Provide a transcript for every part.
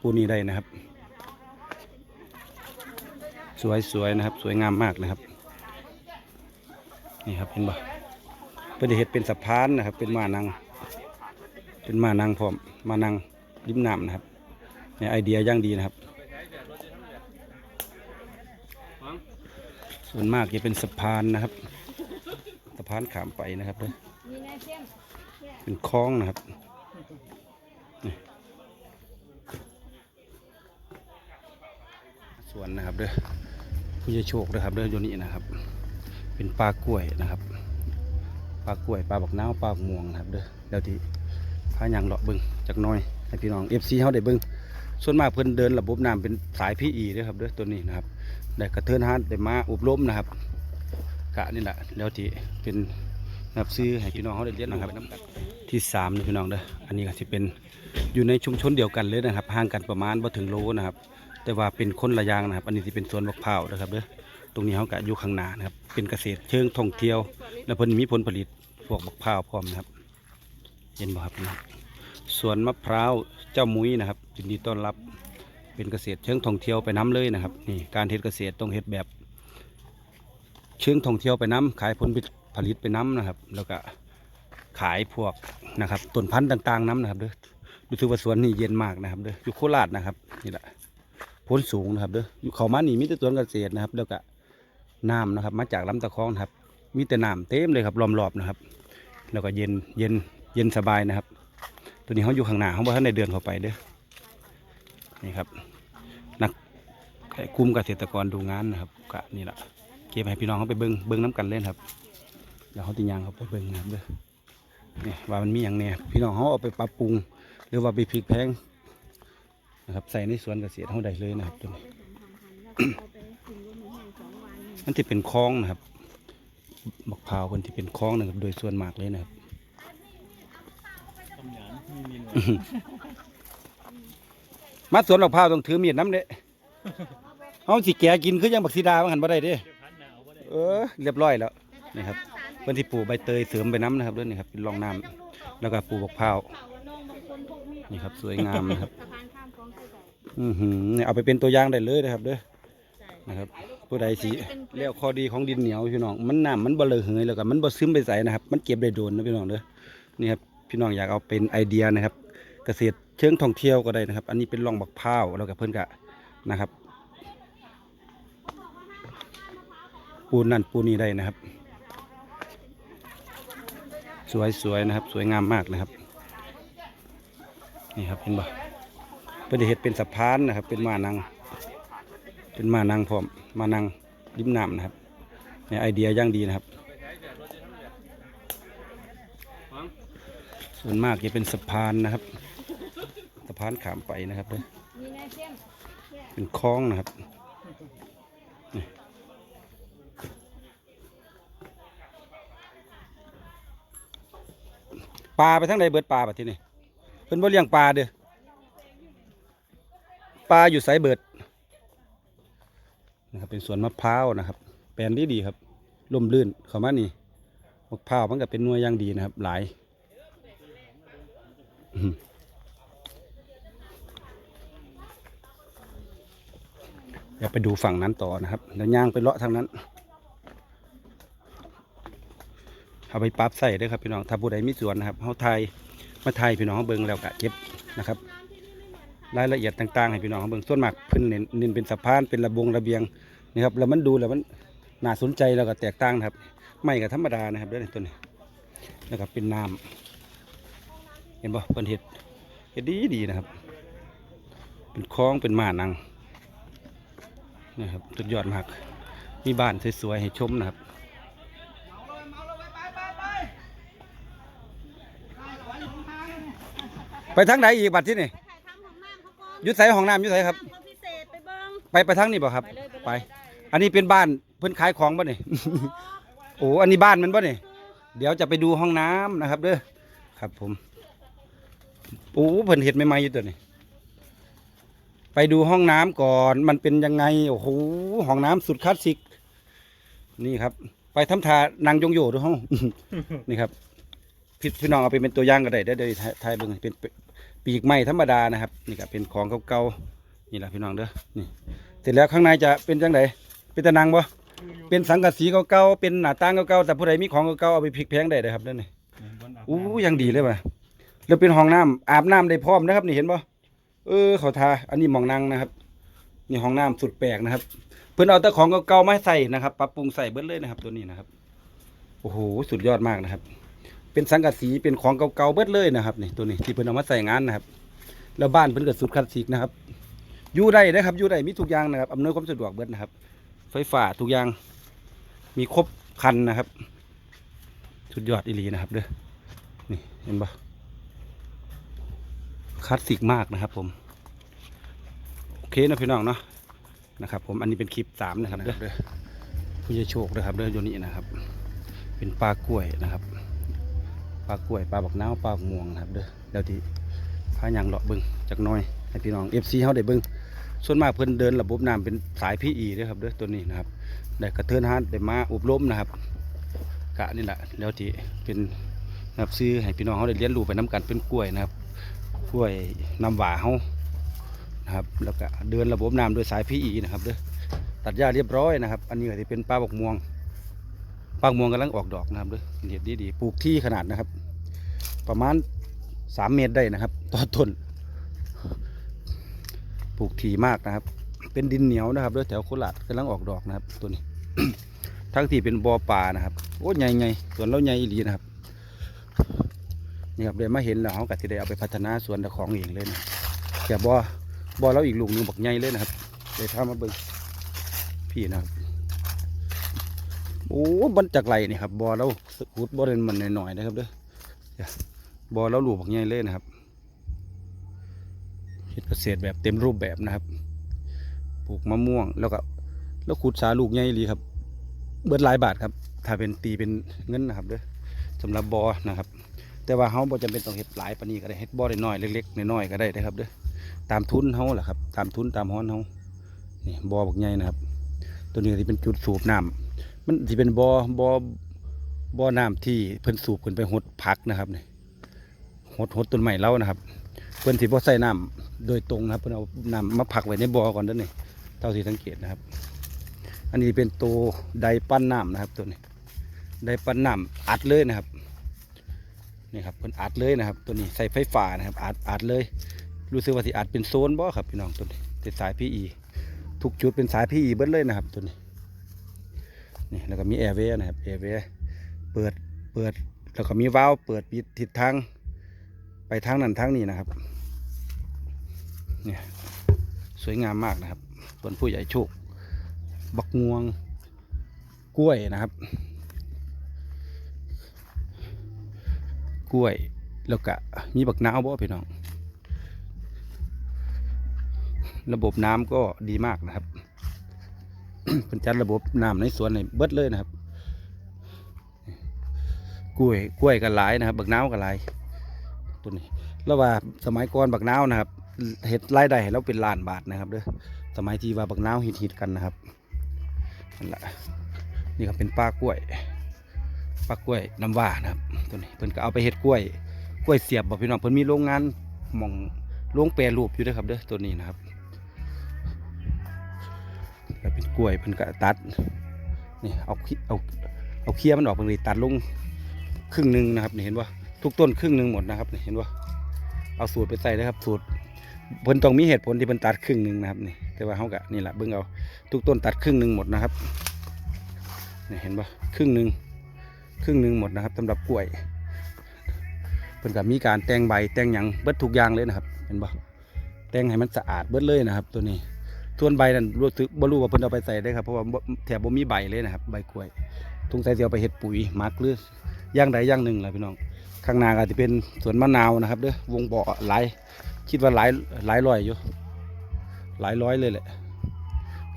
ปูนี่ได้นะครับ สวยสวยนะครับ สวยงามมากนะครับ นี่ครับเห็นบ่เพื่อเห็ดเป็นสะพานนะครับ เป็นมานัง เป็นมานังพร้อมมานังริมน้ำนะครับเนี่ยไอเดียย่างดีนะครับ ส่วนมากจะเป็นสะพานนะครับ สะพานขามไปนะครับเป็นคลองนะครับ ส่วนนะครับเด้อผู้จะโชคนะครับเด้ออยู่นี่นะครับ เป็นปลากล้วยนะครับปลากล้วยปลาบักน้าวปลาบักม่วงนะครับเด้อเดี๋ยวที่พายังเลาะบิ้งจากน้อยให้พี่น้องเอฟซีเขาได้บิ้งส่วนมากเพิ่นเดินระบบน้ำเป็นสายพีอีด้วยครับเด้อตัวนี้นะครับได้กระเทินฮานได้มาอบรมนะครับกะนี่แหละแล้วที่เป็นนับซื้อให้พี่น้องเขาได้เรียนนะครับที่สามนี่พี่น้องเด้ออันนี้ก็จะเป็นอยู่ในชุมชนเดียวกันเลยนะครับห่างกันประมาณบ่ถึงโลนะครับ แต่ว่าเป็นคนละยางนะครับ อันนี้ที่เป็นสวนมะพร้าวนะครับเด้อตรงนี้เขากะอยู่ข้างหน้านะครับ เป็นเกษตรเชิงท่องเที่ยว แล้วเพิ่นมีผลผลิตพวกมะพร้าวพร้อมนะครับ เห็นบ่ครับนะสวนมะพร้าวเจ้ามุ้ยนะครับยินดีต้อนรับเป็นเกษตรเชิงท่องเที่ยวไปน้ำเลยนะครับนี่การเฮ็ดเกษตรต้องเฮ็ดแบบ เชิงท่องเที่ยวไปน้ำขายผลผลิตไปน้ำนะครับ แล้วก็ขายพวกนะครับต้นพันธุ์ต่าง ๆน้ำนะครับเด้อรู้สึกว่าสวนนี่เย็นมากนะครับเด้ออยู่โคราชนะครับนี่แหละ พ้นสูงนะครับเด้อเขามานี่มีแต่สวนเกษตรนะครับ แล้วก็น้ำนะครับ มาจากลำตะคองนะครับ มีแต่น้ำเต็มเลยครับล้อมรอบนะครับ แล้วก็เย็นเย็นเย็นสบายนะครับ ตัวนี้เขาอยู่ข้างหน้าเขาบอกท่านในเดินเข้าไปเด้อนี่ครับ นักกลุ่มเกษตรกรดูงานนะครับกะนี่แหละเก็บให้พี่น้องเขาไปเบิ้งเบิ้งน้ำกันเล่นครับเดี๋ยวเขาติยางเขาไปเบิ้งนะครับเด้อนี่ว่ามันมีอย่างเนี่ยพี่น้องเขาเอาไปปรับปรุง หรือว่าไปพลิกแพง นะครับใส่ในสวนเกษตรเขาได้เลยนะครับตัวนี้มันที่เป็นคลองนะครับบักพร้าวคนที่เป็นคลองนะครับโดยส่วนมากเลยนะครับคำหยานมีมินมาสวนบักพร้าวต้องถือมีดน้ำเด้เอาสิแกะกินคือยังบักสีดาบางหันบ่ได้เด้เดี๋ยวพันหนาวก็ได้เออเรียบร้อยแล้วนี่ครับเพิ่นที่ปลูกใบเตยเสริมไปน้ำนะครับด้วยนี่ครับเป็นรองน้ำแล้วก็ปลูกบักพร้าวนี่ครับสวยงามนะครับ อือหือเนี่ยเอาไปเป็นตัวอย่างได้เลยนะครับเด้อนะครับผู้ใดสิเรียกข้อดีของดินเหนียวพี่น้องมันน้ำมันบ่ระเหยแล้วก็มันบ่ซึมไปใส่นะครับ มันเก็บได้โดนนะพี่น้องเด้อนี่ครับพี่น้องอยากเอาเป็นไอเดียนะครับ เกษตรเชิงท่องเที่ยวก็ได้นะครับ อันนี้เป็นร่องบักพร้าวแล้วก็เพิ่นก็นะครับปูนนั่นปูนี่ได้นะครับ สวยสวยนะครับ สวยงามมากนะครับ นี่ครับเห็นบ่ เพิ่นเฮ็ดเป็นสะพานนะครับ เป็นมานัง เป็นมานังพร้อมมานังริมน้ำนะครับเนี่ยไอเดียย่างดีนะครับ ส่วนมากจะเป็นสะพานนะครับ สะพานขามไปนะครับเเชี่ยเป็นคลองนะครับปลาไปทั้งใดเบิดปลาแบบที่นี่เพิ่นบ่เลี้ยงปลาเด้อ ปลาอยู่ไสเบิดนะครับเป็นสวนมะพร้าวนะครับ แปลนดีดีครับร่มรื่นเข้ามานี่มะพร้าวมันก็เป็นนวยย่างดีนะครับ หลายเดี๋ยวไปดูฝั่งนั้นต่อนะครับเดี๋ยวย่างไปเลาะทางนั้นเอาไปปั๊บใส่เด้วยครับพี่น้องถ้าผู้ใดมีสวนนะครับเขาไทยมาไทยพี่น้องเบิ่งแล้วก็เก็บนะครับ รายละเอียดต่างๆให้พี่น้องเขาเบิ่งส่วนมากเพิ่นเน้นเน้นเป็นสะพานเป็นระบงระเบียงนะครับแล้วมันดูแล้วมันน่าสนใจแล้วก็แตกต่างนะครับ ไม่กับธรรมดานะครับด้วยตัวนี้แล้วก็เป็นน้ำเห็นบ่เพิ่นเห็ดเห็ดดีดีๆนะครับ เป็นคล้องเป็นหมานังนะครับสุดยอดมากมีบ้านสวยๆให้ชมนะครับไปทางไหนอีกบัดที่นี่ ยุดใส่ห้องน้ำอยุดใส่ครับทำพิเศษไปเบิ้งไปไปทางนี้บ่ครับ ไปเลยไปไป เลยอันนี้เป็นบ้านเพิ่นขายของบ่นี่โอ้อันนี้บ้านมันบ่นี่เดี๋ยวจะไปดูห้องน้ำนะครับเด้อครับผมโอ้เพิ่นเห็ดใหม่ๆอยู่ตัวนี้ไปดูห้องน้ำก่อนมันเป็นยังไงโอ้โหห้องน้ำสุดคลาสสิกนี่ครับ ไปทำทานางยงโยด้วยห้อง นี่ครับพี่พี่น้องเอาไปเป็นตัวอย่างก็ได้ได้ได้ถ่ายถ่ายเบิ่งเป็นปี กไม้ธรรมดานะครับ นี่ก็เป็นของเก่าๆนี่แหละพี่น้องเด้อนี่เสร็จแล้วข้างในจะเป็นจังไดเป็นตะนังบ่เป็นสังกะสีเก่าๆเป็นหน้าต่างเก่าๆแต่ผู้ใดมีของเก่าๆเอาไปพลิกแพงได้เลยครับเด้อนี่อู้ยังดีเลยว่ะแล้วเป็นห้องน้ำอาบน้ำได้พร้อมนะครับ นี่เห็นบ่เออเขาทาอันนี้หมองนั่งนะครับ นี่ห้องน้ำสุดแปลกนะครับ เพิ่นเอาแต่ของเก่าๆมาให้ใส่นะครับปรับปรุงใส่เบิดเลยนะครับ ตัวนี้นะครับโอ้โหสุดยอดมากนะครับ เป็นสังกะสีเป็นของเก่าๆเบิดเลยนะครับนี่ตัวนี้ที่เพิ่นเอามาใส่งานนะครับ แล้วบ้านเพิ่นก็สุดคลาสสิกนะครับอยู่ได้นะครับอยู่ได้มีทุกอย่างนะครับอำนวยความสะดวกเบิดนะครับ ไฟฟ้าทุกอย่างมีครบครันนะครับสุดยอดอีหลีนะครับเด้อนี่เห็นปะคลาสสิกมากนะครับ ผมโอเคนะพี่น้องเนาะนะครับ ผมอันนี้เป็นคลิปสามนะครับเด้อผู้ใหญ่โชคนะครับเด้ออยู่นี่นะครับ เป็นปลากล้วยนะครับ ปลากล้วยปลาบักน้าวปลาบกม่วงนะครับเด้อเดี๋ยวที่พายังเลาะบิ้งจากน้อยให้พี่น้องเอฟซีเขาได้บิ้งส่วนมากเพิ่นเดินระบบน้ำเป็นสายพีอีเด้อครับเด้อตัวนี้นะครับได้กระเทือนฮาร์ดได้มาอบรมนะครับกะนี่แหละแล้วที่เป็นนะครับซื้อให้พี่น้องเขาได้เรียนรู้ไปน้กันเป็นกล้วยนะครับกล้วยน้ำหวาเขานะครับแล้วก็เดินระบบน้ำโดยสายพีอีนะครับเด้อตัดหญ้าเรียบร้อยนะครับ อันนี้ก็จะเป็นปลาบกม่วง ปางม่วงกำลังออกดอกนะครับเด้อเห็ดดีดีๆปลูกที่ขนาดนะครับ ประมาณสามเมตรได้นะครับต่อต้นปลูกถี่มากนะครับ เป็นดินเหนียวนะครับด้อแถวโคราชกำลังออกดอกนะครับ ตัวนี้ ทั้งที่เป็นบ่อป่านะครับโอ้ใหญ่ไงสวนเราใหญ่อีหลีนะครับนี่ครับเดี๋ยวมาเห็นแล้วเขาก็จะได้เอาไปพัฒนาสวนของเองเลยนะแต่บ่อบ่อเราอีกลูกหนึงบักใหญ่เลยนะครับเดี๋ยวถ้ามาเบิ่งพี่นะครับ โอ้บันจากไรนี่ครับบอเราขุดบ่เด่นมันหน่อยๆนะครับเด้อบอเราหลูบักใหญ่เลยนะครับเฮ็ดเกษตรแบบเต็มรูปแบบนะครับ ปลูกมะม่วงแล้วก็แล้วขุดสาลูกใหญ่ดีครับ เบิดหลายบาทครับ ถ้าเป็นตีเป็นเงินนะครับเด้อสำหรับบอนะครับ แต่ว่าเฮาบ่จำเป็นต้องเฮ็ดหลายปานีก็ได้เฮ็ดบ่ได้น้อยเล็กๆน้อยๆก็ได้นะครับเด้อตามทุนเฮาแหละครับ ตามทุนตามฮ้อนเฮานี่บอบักใหญ่นะครับ ตัวนี้ก็สิเป็นจุดสูบน้ำ มันที่เป็นบ่อบ่อบ่อน้ำที่เพิ่นสูบขึ้นไปหดผักนะครับนี่หดหดต้นไม้เล่านะครับ เพิ่นสิบ่ใส่น้ำโดยตรงนะครับเพิ่นเอาน้ำมาผักไว้ในบ่อก่อนด้อนี่เท่าที่สังเกตนะครับ อันนี้เป็นตัวไดปั้นน้ำนะครับตัวนี้ไดปั้นน้ำอัดเลยนะครับนี่ครับเพิ่นอัดเลยนะครับ ตัวนี้ใส่ไฟฟ้านะครับอัดอัดเลย รู้สึกว่าสิอัดเป็นโซนบ่ครับพี่น้องตัวนี้เป็นสายพีอีทุกจุดเป็นสายพีอีเบิดเลยนะครับตัวนี้ นี่แล้วก็มีแอร์เวย์นะครับแอร์เวย์เปิดเปิดแล้วก็มีวาล์วเปิดปิดทิศทางไปทางนั้นทางนี้นะครับเนี่ยสวยงามมากนะครับส่วนผู้ใหญ่โชคบักงวงกล้วยนะครับ กล้วยแล้วก็มีบักนาวบ่พี่น้อง ระบบน้ำก็ดีมากนะครับ เพิ่นจัดระบบน้ำในสวนในเบิดเลยนะครับ กล้วยกล้วยกันหลายนะครับ บักนาวกันหลายตัวนี้แล้วว่าสมัยก่อนบักนาวนะครับเห็ดรายได้ให้เราเป็นล้านบาทนะครับเด้อสมัยที่ว่าบักนาวฮิตๆกันนะครับนั่นแหละนี่ก็เป็นปลากล้วยปลากล้วยน้ำว่านะครับตัวนี้เพิ่นก็เอาไปเห็ดกล้วยกล้วยเสียบบอกพี่น้องเพิ่นมีโรงงานมองโรงแปรรูปอยู่ด้วยครับเด้อตัวนี้นะครับ เป็นกล้วยเพิ่นก็ตัดนี่เอาเอาเอาเคี้ยมันออกเพิ่นเลยตัดลงครึ่งหนึ่งนะครับนี่เห็นว่าทุกต้นครึ่งหนึ่งหมดนะครับนี่เห็นว่าเอาสูตรไปใส่นะครับ สูตรเพิ่นต้องมีเหตุผลที่เพิ่นตัดครึ่งหนึ่งนะครับนี่แต่ว่าเฮาก็นี่แหละเบิ่งเอาทุกต้นตัดครึ่งหนึ่งหมดนะครับนี่เห็นปะครึ่งหนึ่งครึ่งหนึ่งหมดนะครับสำหรับกล้วยเพิ่นก็มีการแต่งใบแต่งหยังเบิดทุกอย่างเลยนะครับ เห็นปะแต่งให้มันสะอาดเบิดเลยนะครับ ตัวนี้ ส่วนใบนั้นรู้สึกบ่รู้ว่าเพิ่นเอาไปใส่ได้ครับเพราะว่าแถบบ่มีใบเลยนะครับ ใบกล้วยทุงใส่สิเอาไปเฮ็ดปุ๋ยมักหรือย่างใดอย่างหนึ่งแหละพี่น้อง ข้างหน้าก็จะเป็นสวนมะนาวนะครับเด้อวงบ่อหลายคิดว่าหลายหลายร้อยอยู่ หลายร้อยเลยแหละ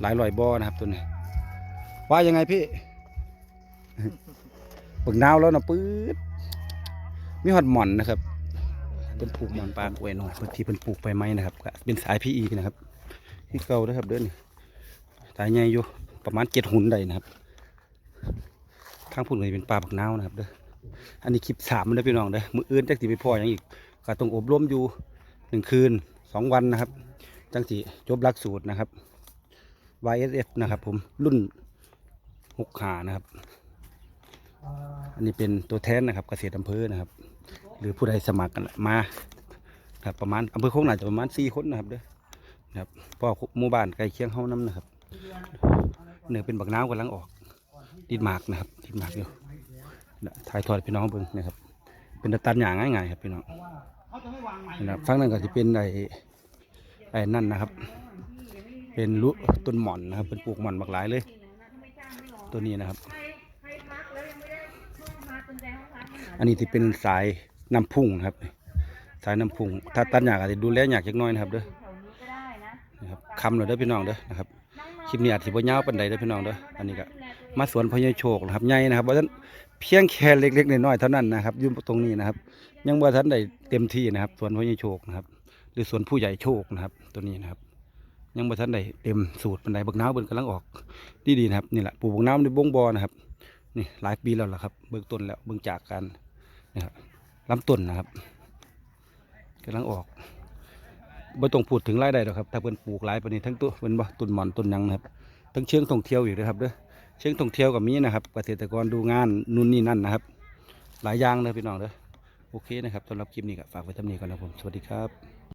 หลายร้อยบ่อนะครับตัวนี้ ว่ายังไงพี่เบิ่งนาวแล้วนะปื๊ดมีฮอดหม่อนนะครับเป็นปลูกหม่อนปลากล้วยหน่อยบางทีเป็นปลูกไปไหมนะครับเป็นสายพีอีนะครับ ที่เก่านะครับเด้อนี่ตายใหญ่อยู่ประมาณเจ็ดหุ่นได้นะครับข้างพุ่นก็จะเป็นปลาบักนาวนะครับเด้ออันนี้คลิปสามนะพี่น้องเด้อมืออื่นจักสิไปพ่ออย่างอีกก็ต้องอบรมอยู่หนึ่งคืนสองวันนะครับ จังสีจบหลักสูตรนะครับ YSF นะครับผมรุ่นหกขานะครับ อันนี้เป็นตัวแทนนะครับเกษตรอำเภอนะครับ หรือผู้ใดสมัครกันมาครับประมาณอำเภอโค้งหนาจะประมาณสี่คนนะครับเด้อ นะครับพราะหมู่บ้านใกล้เคียงเฮาน้ำนะครับเนื้อเป็นบักน้าวกำลังออกดินหมากนะครับดินหมากอยู่ถ่ายทอดพี่น้องเบิ่งนะครับ เป็นตัดหญ้างง่ายๆครับพี่น้องนะครับฟังนั้นก็จะเป็นไอ้ไอ้นั่นนะครับ เป็นลุต้นหม่อนนะครับ เป็นปลูกหม่อนมากหลายเลย ตัวนี้นะครับ อันนี้ที่เป็นสายน้ำพุ่งครับ สายน้ำพุ่งถ้าตัดหยากอาจจะดูแลหยากจักน้อยนะครับเด้อ นะครับคำเราเด้อพี่น้องเด้อนะครับคลิปนี้อาจจะบ่ยาวปานใดเด้อพี่น้องเด้ออันนี้ก็มาสวนพญาโชคนะครับใหญ่นะครับว่าท่านเพียงแค่เล็กๆน้อยๆเท่านั้นนะครับยู่ตรงนี้นะครับ ยังบ่ทันได้เต็มที่นะครับสวนพญาโชคนะครับ หรือสวนผู้ใหญ่โชคนะครับ ตัวนี้นะครับ ยังบ่ทันได้เต็มสูตรปานใดบักนาวเบิ่นกำลังออกดีๆนะครับนี่แหละปลูกบักนาวในบงบอนะครับนี่หลายปีแล้วล่ะครับ เบิ่งต้นแล้วเบิ่งจากกันนะครับลำต้นนะครับกำลังออก บ่ต้องพูดถึงรายได้หรอกครับ ถ้าเพิ่นปลูกหลายปานนี้ทั้งตัวเพิ่นบ่ต้นหม่อนต้นหยังนะครับทั้งเชิงท่องเที่ยวอีกนะครับเด้อเชิงท่องเที่ยวก็มีนะครับ เกษตรกรดูงานนู่นนี่นั่นนะครับ หลายอย่างเลยพี่น้องเด้อโอเคนะครับสำหรับคลิปนี้ก็ฝากไว้เท่านี้ก่อนนะครับผมสวัสดีครับ